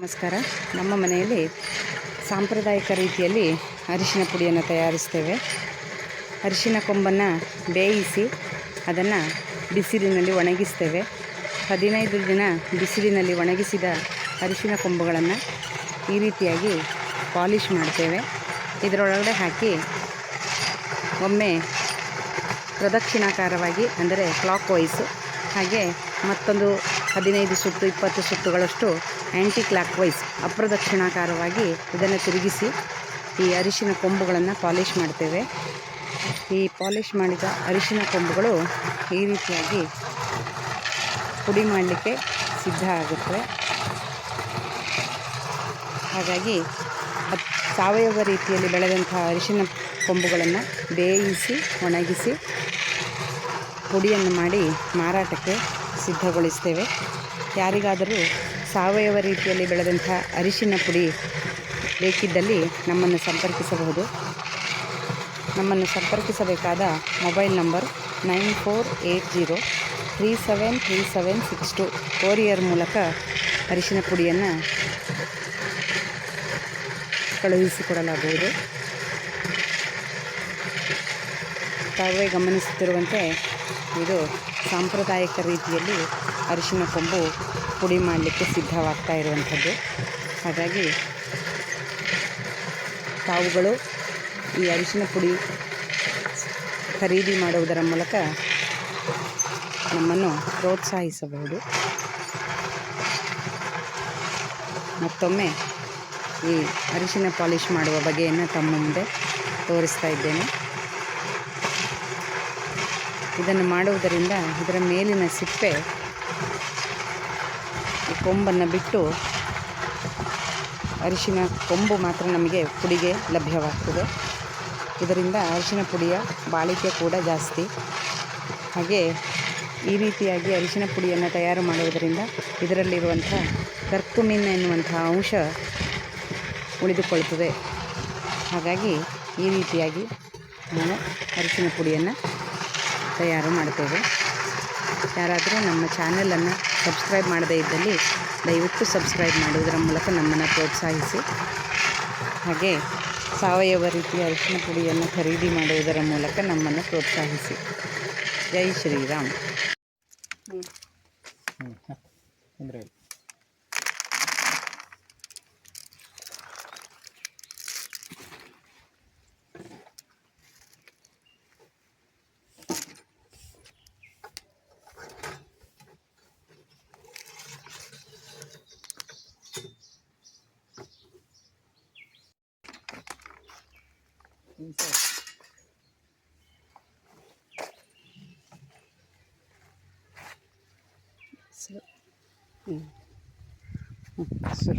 ನಮಸ್ಕಾರ. ನಮ್ಮ ಮನೆಯಲ್ಲಿ ಸಾಂಪ್ರದಾಯಿಕ ರೀತಿಯಲ್ಲಿ ಅರಿಶಿನ ಪುಡಿಯನ್ನು ತಯಾರಿಸ್ತೇವೆ. ಅರಿಶಿನ ಕೊಂಬನ್ನು ಬೇಯಿಸಿ ಅದನ್ನು ಬಿಸಿಲಿನಲ್ಲಿ ಒಣಗಿಸ್ತೇವೆ. ಹದಿನೈದು ದಿನ ಬಿಸಿಲಿನಲ್ಲಿ ಒಣಗಿಸಿದ ಅರಿಶಿನ ಕೊಂಬುಗಳನ್ನು ಈ ರೀತಿಯಾಗಿ ಪಾಲಿಷ್ ಮಾಡ್ತೇವೆ. ಇದರೊಳಗಡೆ ಹಾಕಿ ಒಮ್ಮೆ ಪ್ರದಕ್ಷಿಣಾಕಾರವಾಗಿ, ಅಂದರೆ ಕ್ಲಾಕ್ ವೈಸು, ಹಾಗೆ ಮತ್ತೊಂದು ಹದಿನೈದು ಸುತ್ತು, ಇಪ್ಪತ್ತು ಸುತ್ತುಗಳಷ್ಟು ಆ್ಯಂಟಿ ಕ್ಲಾಕ್ ವೈಸ್ ಅಪ್ರದಕ್ಷಿಣಾಕಾರವಾಗಿ ಇದನ್ನು ತಿರುಗಿಸಿ ಈ ಅರಿಶಿನ ಕೊಂಬುಗಳನ್ನು ಪಾಲಿಶ್ ಮಾಡ್ತೇವೆ. ಈ ಪಾಲಿಶ್ ಮಾಡಿದ ಅರಿಶಿನ ಕೊಂಬುಗಳು ಈ ರೀತಿಯಾಗಿ ಪುಡಿ ಮಾಡಲಿಕ್ಕೆ ಸಿದ್ಧ ಆಗುತ್ತೆ ಹಾಗಾಗಿ ಸಾವಯವ ರೀತಿಯಲ್ಲಿ ಬೆಳೆದಂತಹ ಅರಿಶಿನ ಕೊಂಬುಗಳನ್ನು ಬೇಯಿಸಿ ಒಣಗಿಸಿ ಪುಡಿಯನ್ನು ಮಾಡಿ ಮಾರಾಟಕ್ಕೆ ಸಿದ್ಧಗೊಳಿಸ್ತೇವೆ. ಯಾರಿಗಾದರೂ ಸಾವಯವ ರೀತಿಯಲ್ಲಿ ಬೆಳೆದಂಥ ಅರಿಶಿನ ಪುಡಿ ಬೇಕಿದ್ದಲ್ಲಿ ನಮ್ಮನ್ನು ಸಂಪರ್ಕಿಸಬಹುದು. ನಮ್ಮನ್ನು ಸಂಪರ್ಕಿಸಬೇಕಾದ mobile number nine four eight zero three seven three seven six two courier ಮೂಲಕ ಅರಿಶಿನ ಪುಡಿಯನ್ನು ಕಳುಹಿಸಿಕೊಡಲಾಗುವುದು. ತಾವೇ ಗಮನಿಸುತ್ತಿರುವಂತೆ ಇದು ಸಾಂಪ್ರದಾಯಿಕ ರೀತಿಯಲ್ಲಿ ಅರಿಶಿನ ಕೊಂಬು ಪುಡಿ ಮಾಡಲಿಕ್ಕೆ ಸಿದ್ಧವಾಗ್ತಾ ಇರುವಂಥದ್ದು. ಹಾಗಾಗಿ ತಾವುಗಳು ಈ ಅರಿಶಿನ ಪುಡಿ ಖರೀದಿ ಮಾಡುವುದರ ಮೂಲಕ ನಮ್ಮನ್ನು ಪ್ರೋತ್ಸಾಹಿಸಬಹುದು. ಮತ್ತೊಮ್ಮೆ ಈ ಅರಿಶಿನ ಪಾಲಿಷ್ ಮಾಡುವ ಬಗೆಯನ್ನು ತಮ್ಮ ಮುಂದೆ ತೋರಿಸ್ತಾ ಇದ್ದೇನೆ. ಇದನ್ನು ಮಾಡುವುದರಿಂದ ಇದರ ಮೇಲಿನ ಸಿಪ್ಪೆ ಕೊಂಬನ್ನು ಬಿಟ್ಟು ಅರಿಶಿನ ಕೊಂಬು ಮಾತ್ರ ನಮಗೆ ಪುಡಿಗೆ ಲಭ್ಯವಾಗ್ತದೆ. ಇದರಿಂದ ಅರಿಶಿನ ಪುಡಿಯ ಬಾಳಿಕೆ ಕೂಡ ಜಾಸ್ತಿ. ಹಾಗೆ ಈ ರೀತಿಯಾಗಿ ಅರಿಶಿನ ಪುಡಿಯನ್ನು ತಯಾರು ಮಾಡುವುದರಿಂದ ಇದರಲ್ಲಿರುವಂಥ ಕರ್ಕುಮಿನ್ ಎನ್ನುವಂಥ ಅಂಶ ಉಳಿದುಕೊಳ್ಳುತ್ತದೆ. ಹಾಗಾಗಿ ಈ ರೀತಿಯಾಗಿ ನಾನು ಅರಿಶಿನ ಪುಡಿಯನ್ನು ತಯಾರು ಮಾಡ್ತೇವೆ. ಯಾರಾದರೂ ನಮ್ಮ ಚಾನಲನ್ನು ಸಬ್ಸ್ಕ್ರೈಬ್ ಮಾಡದೇ ಇದ್ದಲ್ಲಿ ದಯವಿಟ್ಟು ಸಬ್ಸ್ಕ್ರೈಬ್ ಮಾಡುವುದರ ಮೂಲಕ ನಮ್ಮನ್ನು ಪ್ರೋತ್ಸಾಹಿಸಿ. ಹಾಗೆ ಸಾವಯವ ರೀತಿಯ ಅರಿಶಿನ ಪುಡಿಯನ್ನು ಖರೀದಿ ಮಾಡುವುದರ ಮೂಲಕ ನಮ್ಮನ್ನು ಪ್ರೋತ್ಸಾಹಿಸಿ. ಜೈ ಶ್ರೀರಾಮ್. 是。的嗯嗯是。